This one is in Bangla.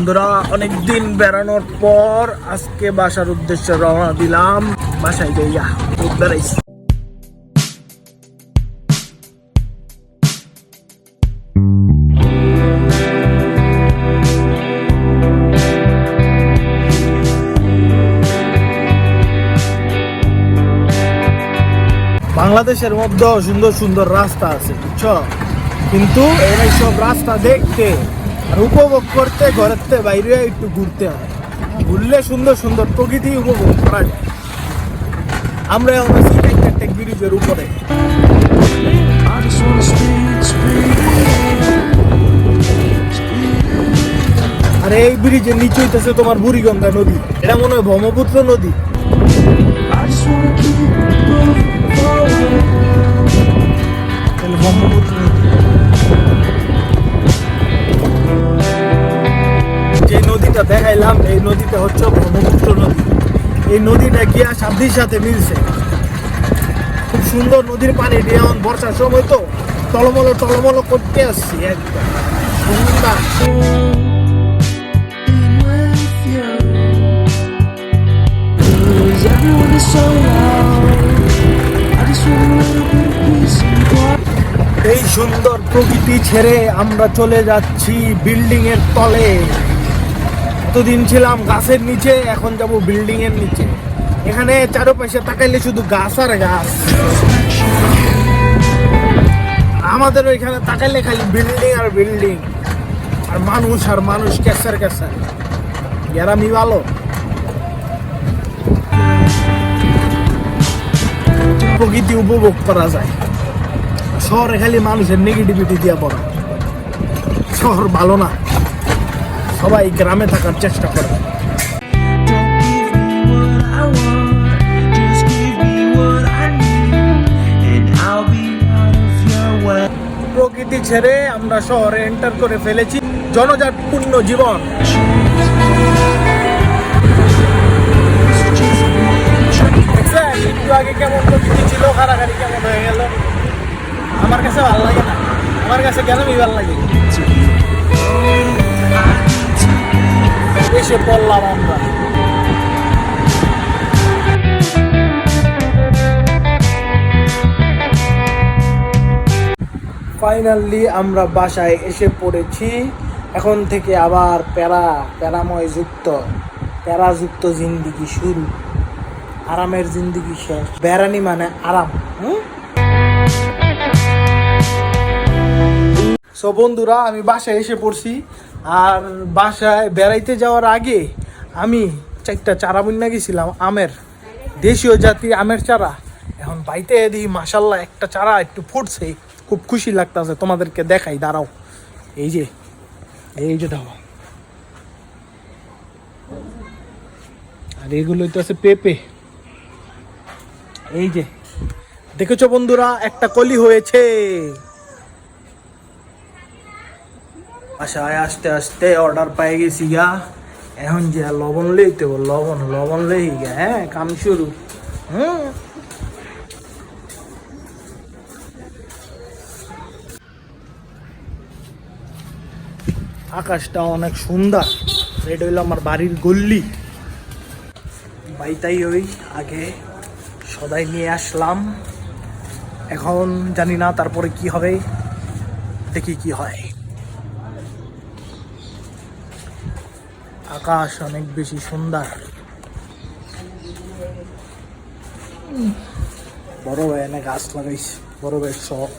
বন্ধুরা, অনেকদিন বেড়ানোর পর আজকে বাসার উদ্দেশ্যে রওনা দিলাম। বাসায় যাইয়া বেড়াইছি। বাংলাদেশের মধ্যে সুন্দর সুন্দর রাস্তা আছে, বুঝছ? কিন্তু এই সব রাস্তা দেখতে। আর উপভোগ করতে থেকে বাইরে একটু ঘুরতে হয়। ঘুরলে সুন্দর সুন্দর প্রকৃতি উপভোগ করা যায়। আমরা ব্রিজের উপরে. আর এই ব্রিজের নিচে হইতেছে তোমার বুড়িগঙ্গা নদী। এটা মনে হয় ব্রহ্মপুত্র নদী। ব্রহ্মপুত্র নদীটা হচ্ছে ব্রহ্মপুত্র নদী। এই নদীটা গিয়া সাধ্যির সাথে মিলছে। খুব সুন্দর নদীর পানি দিয়ে বর্ষার সময় তো টলমল টলমল করতে আসছি একদম. এই সুন্দর প্রকৃতি ছেড়ে আমরা চলে যাচ্ছি বিল্ডিং এর তলে। এতদিন ছিলাম গাছের নিচে, এখন যাব বিল্ডিং এর নিচে। এখানে চারপাশে তাকাইলে শুধু গাছ আর গাছ। আমাদের ওইখানে তাকাইলে খালি বিল্ডিং আর বিল্ডিং আর মানুষ আর মানুষ ক্যাসার ক্যাসার। গ্যারামি ভালো। প্রকৃতি উপভোগ করা যায়। শহরে খালি মানুষের নেগেটিভিটি দিয়া পড়া। শহর ভালো না। সবাই গ্রামে থাকার চেষ্টা করে Don't give me what I want. Just give me what I need. And I'll be out of your way. প্রকৃতি ছেড়ে আমরা শহরে এন্টার করে ফেলেছি জনজাটপূর্ণ জীবন দেখছেন? একটু আগে কেমন ছিল কেমন হয়ে গেল আমার কাছে ভালো লাগে না আমার কাছে কেন ভালো লাগে এসে পড়লাম আমরা। ফাইনালি আমরা বাসায় এসে পড়েছি। এখন থেকে আবার প্যারা প্যারাময় যুক্ত প্যারাযুক্ত জিন্দিগি শুরু। আরামের জিন্দিগি শেষ। বেড়ানি মানে আরাম, হুম? সো বন্ধুরা, আমি বাসায় এসে পড়ছি। আর বাসায় বেড়াইতে যাওয়ার আগে আমি চারটা চারা বন্যা গেছিলাম, আমের। দেশীয় জাতির আমের চারা। এখন বাইতে দিই মাসাল্লাহ একটা চারা একটু ফুটছে। খুব খুশি লাগতেছে, তোমাদেরকে দেখাই, দাঁড়াও। এই যে এই যে দাও। আর এগুলোই তো আছে পেঁপে। এই যে, দেখেছ বন্ধুরা, একটা কলি হয়েছে। বাসায় আস্তে আস্তে অর্ডার পাই গেছি গা। এখন যে লবণ লইতে বল লবণ লবণ লই গা হ্যাঁ কাম শুরু। হুম। আকাশটা অনেক সুন্দর। এটা হইল আমার বাড়ির গল্লি। বাইতাই ওই, আগে সদাই নিয়ে আসলাম। এখন জানি না তারপরে কি হবে, দেখি কি হয়। আকাশ অনেক বেশি সুন্দর। বড় ভাই এনে গাছ লাগাইছে বড় ভাইয়ের শখ।